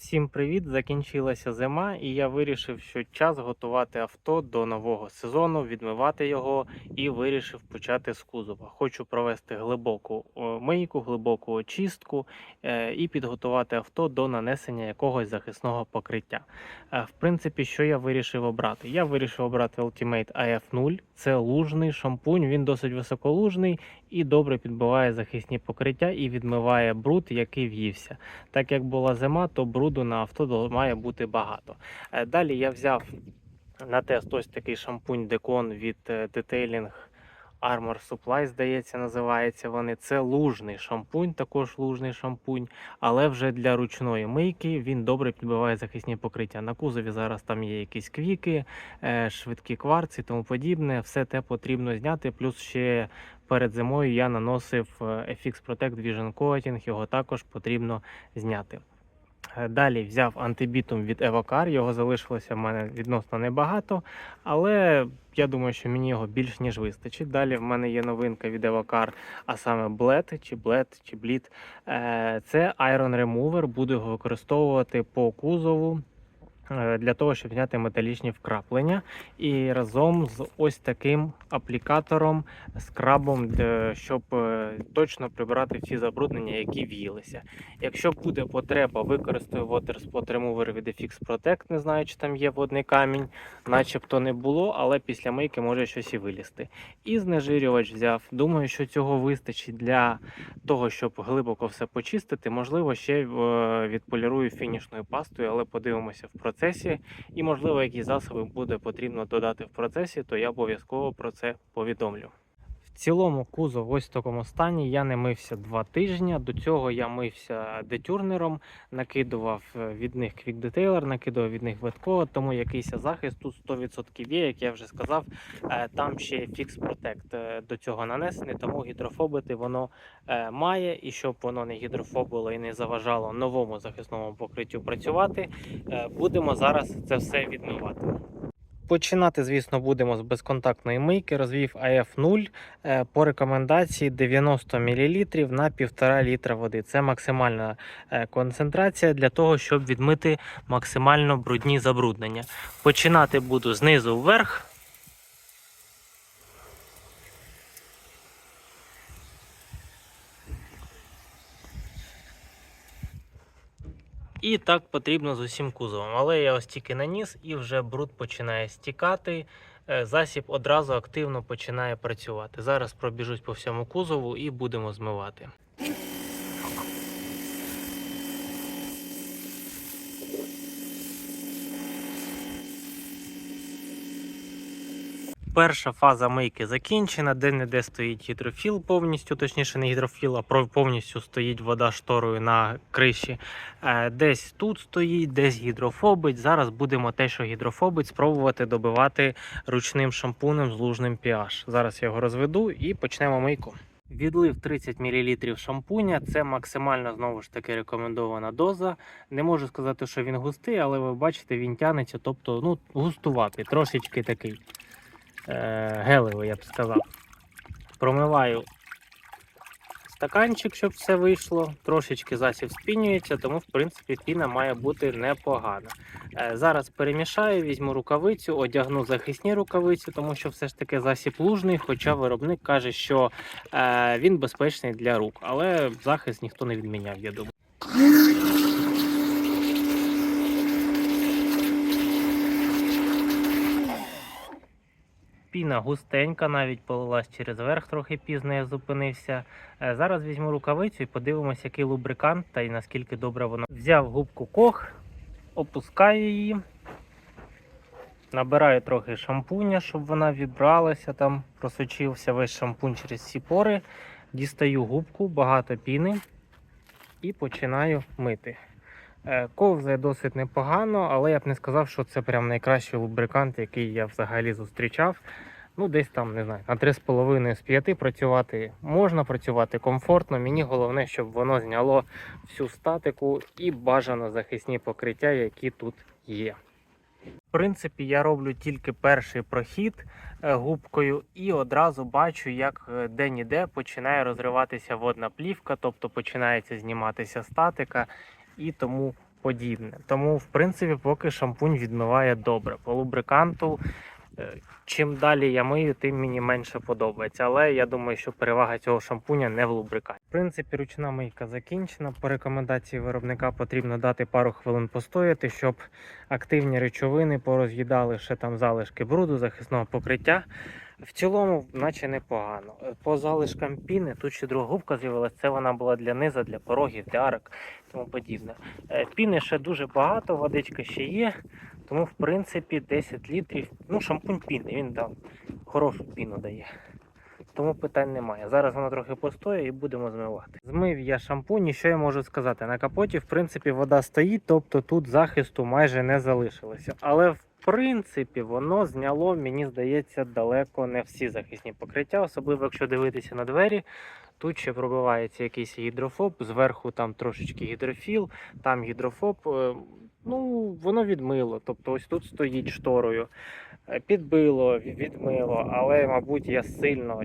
Всім привіт! Закінчилася зима, і я вирішив, що час готувати авто до нового сезону, відмивати його і вирішив почати з кузова. Хочу провести глибоку мийку, глибоку очистку е, і підготувати авто до нанесення якогось захисного покриття. Е, в принципі, що я вирішив обрати? Я вирішив обрати Ultimate AF0. Це лужний шампунь, він досить високолужний і добре підбиває захисні покриття і відмиває бруд, який в'ївся. Так як була зима, то бруду на авто має бути багато. Е, Далі я взяв на тест ось такий шампунь Decon від е, Detailing Armor Supply, здається, називається вони. Це лужний шампунь, також лужний шампунь, але вже для ручної мийки він добре підбиває захисні покриття. На кузові зараз там є якісь квіки, е, швидкі кварці і тому подібне. Все те потрібно зняти. Плюс ще перед зимою я наносив FX Protect Vision Coating, його також потрібно зняти. Е, Далі взяв антибітум від Evocar, його залишилося в мене відносно небагато, але я думаю, що мені його більш ніж вистачить. Далі в мене є новинка від Evocar, а саме Bled, чи Bled, чи Bleed. Е, Це Iron Remover, буду його використовувати по кузову для того, щоб зняти металічні вкраплення. І разом з ось таким аплікатором, скрабом, щоб е, точно прибрати всі забруднення, які в'їлися. Якщо буде потреба, використаю Water Remover від FX Protect. Не знаю, чи там є водний камінь, начебто не було, але після мийки може щось і вилізти. І знежирювач взяв. Думаю, що цього вистачить для того, щоб глибоко все почистити. Можливо, ще е, відполірую фінішною пастою, але подивимося в процесі. І, можливо, які засоби буде потрібно додати в процесі, то я обов'язково про це повідомлю. Цілому кузов ось в такому стані. Я не мився два тижні. До цього я мився детюрнером, накидував е, від них Detailer, накидував від них ветко, тому якийсь захист тут 100% є, як я вже сказав. Е, Там ще Fix Protect е, до цього нанесений, тому гідрофобити воно має. І щоб воно не гідрофобило і не заважало новому захисному покриттю працювати, будемо зараз це все відмивати. Починати, звісно, будемо з безконтактної мийки. Розвів AF0 е, по рекомендації 90 мл на 1,5 літра води. Це максимальна е, концентрація для того, щоб відмити максимально брудні забруднення. Починати буду знизу вверх. І так потрібно з усім кузовом. Але я ось тільки наніс і вже бруд починає стікати. Е, Засіб одразу активно починає працювати. Зараз пробіжусь по всьому кузову і будемо змивати. Перша фаза мийки закінчена, де-не-де стоїть гідрофіл повністю, точніше не гідрофіл, а повністю стоїть вода шторою на криші. Е, Десь тут стоїть, десь гідрофобить. Зараз будемо те, що гідрофобить, спробувати добивати ручним шампунем з лужним pH. Зараз я його розведу і почнемо мийку. Відлив 30 мл шампуня, це максимально знову ж таки рекомендована доза. Не можу сказати, що він густий, але ви бачите, він тянеться, тобто ну, густуватий, трошечки такий гелевий, я б сказав. Промиваю стаканчик, щоб все вийшло. Трошечки засіб спінюється, тому в принципі піна має бути непогана. Е, зараз перемішаю, візьму рукавицю, одягну захисні рукавиці, тому що все ж таки засіб лужний, хоча виробник каже, що е, він безпечний для рук, але захист ніхто не відміняв, я думаю. Піна густенька, навіть полилась через верх, трохи пізно я зупинився. Е, Зараз візьму рукавицю і подивимося, який лубрикант та й наскільки добре воно. Взяв губку кох, опускаю її, набираю трохи шампуня, щоб вона вібралася, там просочився весь шампунь через всі пори. Дістаю губку, багато піни і починаю мити. Е, Ковзає досить непогано, але я б не сказав, що це прям найкращий лубрикант, який я взагалі зустрічав. Ну, десь там, не знаю, на 3,5 з 5 працювати можна працювати комфортно. Мені головне, щоб воно зняло всю статику і бажано захисні покриття, які тут є. В принципі, я роблю тільки перший прохід е, губкою і одразу бачу, як е, де-ніде починає розриватися водна плівка, тобто починається зніматися статика, і тому подібне. Тому, в принципі, поки шампунь відмиває добре. По лубриканту, чим далі я мию, тим мені менше подобається. Але я думаю, що перевага цього шампуня не в лубриканті. В принципі, ручна мийка закінчена. По рекомендації виробника потрібно дати пару хвилин постояти, щоб активні речовини пороз'їдали ще там залишки бруду, захисного покриття. В цілому, наче непогано. Е, По залишкам піни, тут ще друга губка з'явилася. Це вона була для низа, для порогів, для арок тому подібне. Е, Піни ще дуже багато, водичка ще є. Тому, в принципі, 10 літрів. Ну, шампунь піни, він там хорошу піну дає. Тому питань немає. Зараз воно трохи постоє і будемо змивати. Змив я шампунь, і що я можу сказати? На капоті, в принципі, вода стоїть, тобто тут захисту майже не залишилося. Але в принципі воно зняло, мені здається, далеко не всі захисні покриття, особливо якщо дивитися на двері. Тут ще пробивається якийсь гідрофоб, зверху там трошечки гідрофіл, там гідрофоб. Ну, воно відмило. Тобто ось тут стоїть шторою. Е, Підбило, відмило, але, мабуть, я сильно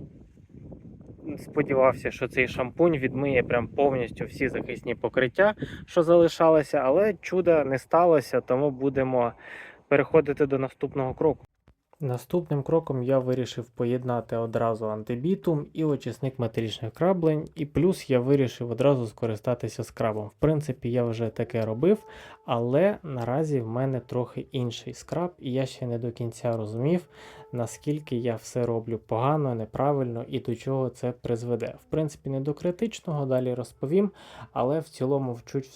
сподівався, що цей шампунь відмиє прям повністю всі захисні покриття, що залишалося, але чуда не сталося, тому будемо переходити до наступного кроку. Наступним кроком я вирішив поєднати одразу антибітум і очисник металічних краблень, і плюс я вирішив одразу скористатися скрабом. В принципі, я вже таке робив, але наразі в мене трохи інший скраб, і я ще не до кінця розумів, наскільки я все роблю погано, неправильно і до чого це призведе. В принципі, не до критичного, далі розповім, але в цілому вчуть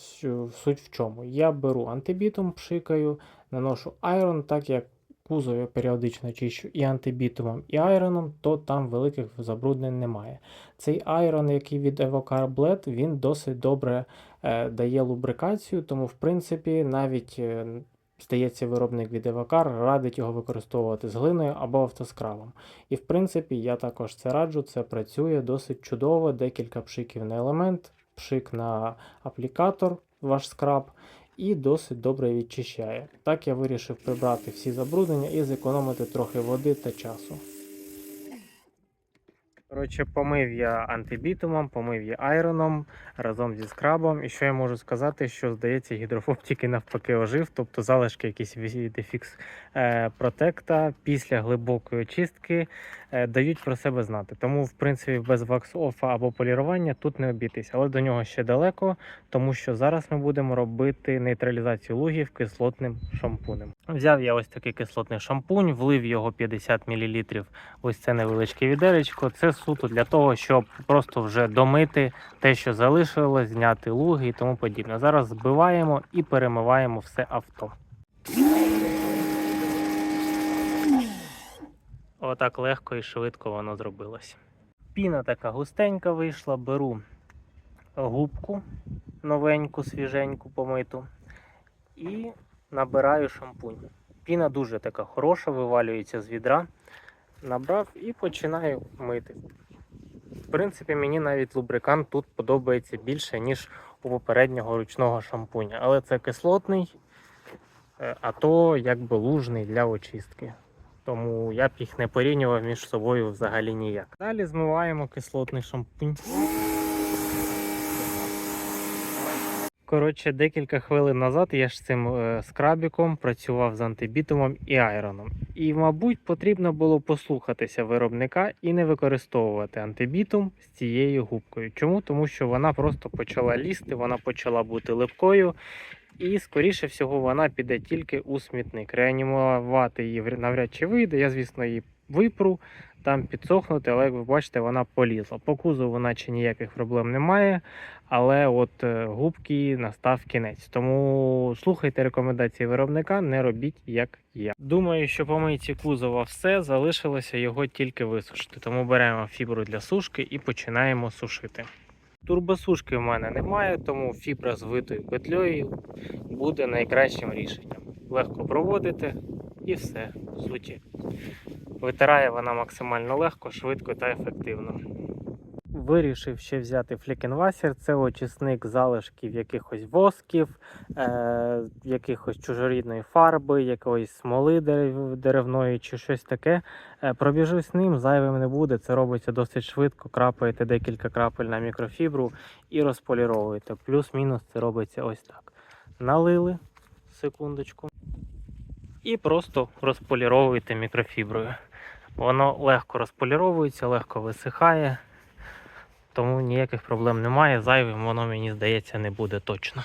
суть в чому. Я беру антибітум, пшикаю, наношу айрон, так як кузов я періодично чищу і антибітумом, і айроном, то там великих забруднень немає. Цей айрон, який від Evocar Bled, він досить добре е, дає лубрикацію, тому в принципі навіть. е, Здається, виробник від Evocar радить його використовувати з глиною або автоскрабом. І в принципі, я також це раджу, це працює досить чудово, декілька пшиків на елемент, пшик на аплікатор, ваш скраб, і досить добре відчищає. Так я вирішив прибрати всі забруднення і зекономити трохи води та часу. Коротше, помив я антибітумом, помив я айроном разом зі скрабом. І що я можу сказати, що здається, гідрофоб тільки навпаки ожив, тобто залишки якісь від дефікс е, протекта після глибокої очистки е, дають про себе знати. Тому, в принципі, без вакс-оффа або полірування тут не обійтись, але до нього ще далеко, тому що зараз ми будемо робити нейтралізацію лугів кислотним шампунем. Взяв я ось такий кислотний шампунь, влив його 50 мл ось це невеличке відеречко. Це суто для того, щоб просто вже домити те, що залишилось, зняти луги і тому подібне. Зараз збиваємо і перемиваємо все авто. Отак легко і швидко воно зробилось. Піна така густенька вийшла, беру губку новеньку, свіженьку помиту і набираю шампунь. Піна дуже така хороша, вивалюється з відра. Набрав і починаю мити. В принципі, мені навіть лубрикант тут подобається більше, ніж у попереднього ручного шампуня. Але це кислотний, е, а то якби лужний для очистки. Тому я б їх не порівнював між собою взагалі ніяк. Далі змиваємо кислотний шампунь. Коротше, декілька хвилин назад я ж цим е, скрабіком працював з антибітумом і айроном. І, мабуть, потрібно було послухатися виробника і не використовувати антибітум з цією губкою. Чому? Тому що вона просто почала лізти, вона почала бути липкою, і, скоріше всього, вона піде тільки у смітник. Реанімувати її вр- навряд чи вийде. Я, звісно, її випру, там підсохнути, але як ви бачите, вона полізла. По кузову, наче ніяких проблем немає. Але от е, губки настав кінець. Тому слухайте рекомендації виробника, не робіть як я. Думаю, що по мийці кузова все залишилося його тільки висушити. Тому беремо фібру для сушки і починаємо сушити. Турбосушки в мене немає, тому фібра з витою петлею буде найкращим рішенням. Легко проводити і все по суті. Витирає вона максимально легко, швидко та ефективно. Вирішив ще взяти флікенвасер. Це очисник залишків якихось восків, е, якихось чужорідної фарби, якоїсь смоли дерев, деревної чи щось таке. Е, пробіжусь ним, зайвим не буде. Це робиться досить швидко. Крапаєте декілька крапель на мікрофібру і розполіровуєте. Плюс-мінус це робиться ось так. налили секундочку. І просто розполіровуєте мікрофіброю. Воно легко розполіровується, легко висихає, тому ніяких проблем немає. Зайвим воно, мені здається, не буде точно.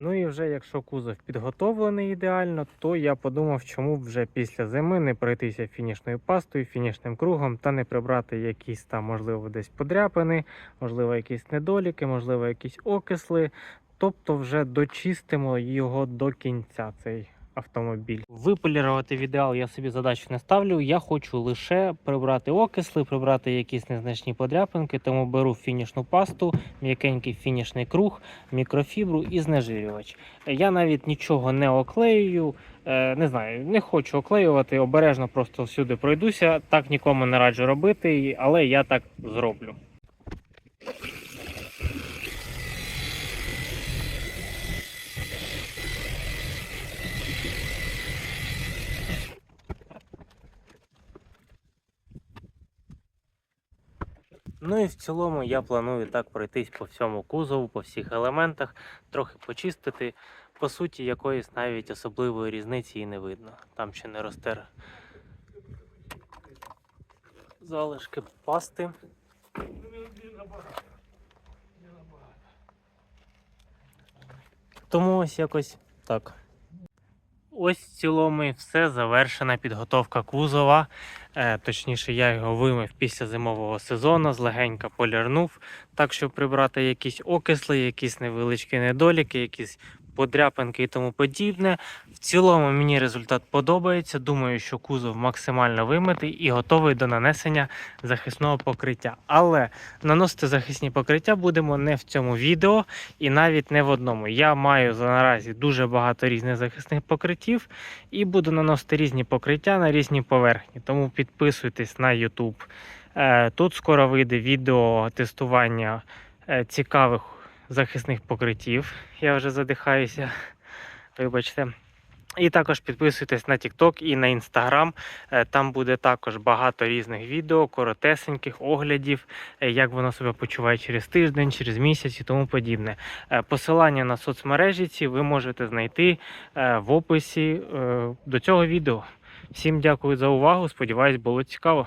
Ну і вже якщо кузов підготовлений ідеально, то я подумав, чому б вже після зими не пройтися фінішною пастою, фінішним кругом та не прибрати якісь там, можливо, десь подряпини, можливо, якісь недоліки, можливо, якісь окисли. Тобто вже дочистимо його до кінця цей автомобіль. Виполірувати в ідеал я собі задачу не ставлю. Я хочу лише прибрати окисли, прибрати якісь незначні подряпинки, тому беру фінішну пасту, м'якенький фінішний круг, мікрофібру і знежирювач. Я навіть нічого не оклеюю. Е, Не знаю, не хочу оклеювати, обережно просто всюди пройдуся. Так нікому не раджу робити, але я так зроблю. Ну і в цілому я планую так пройтись по всьому кузову, по всіх елементах, трохи почистити. По суті, якоїсь навіть особливої різниці і не видно. Там ще не розтер залишки пасти. Тому ось якось так. Ось в цілому і все завершена підготовка кузова. Е, точніше, я його вимив після зимового сезону, злегенька полірнув, так щоб прибрати якісь окисли, якісь невеличкі недоліки, якісь подряпинки і тому подібне. В цілому мені результат подобається. Думаю, що кузов максимально вимитий і готовий до нанесення захисного покриття. Але наносити захисні покриття будемо не в цьому відео і навіть не в одному. Я маю за наразі дуже багато різних захисних покриттів і буду наносити різні покриття на різні поверхні. Тому підписуйтесь на YouTube. Е, Тут скоро вийде відео тестування е, цікавих захисних покриттів. Я вже задихаюся. Вибачте. І також підписуйтесь на TikTok і на Instagram. Е, Там буде також багато різних відео, коротесеньких оглядів, е, як воно себе почуває через тиждень, через місяць і тому подібне. Е, Посилання на соцмережі ці ви можете знайти в описі до цього відео. Всім дякую за увагу. Сподіваюсь, було цікаво.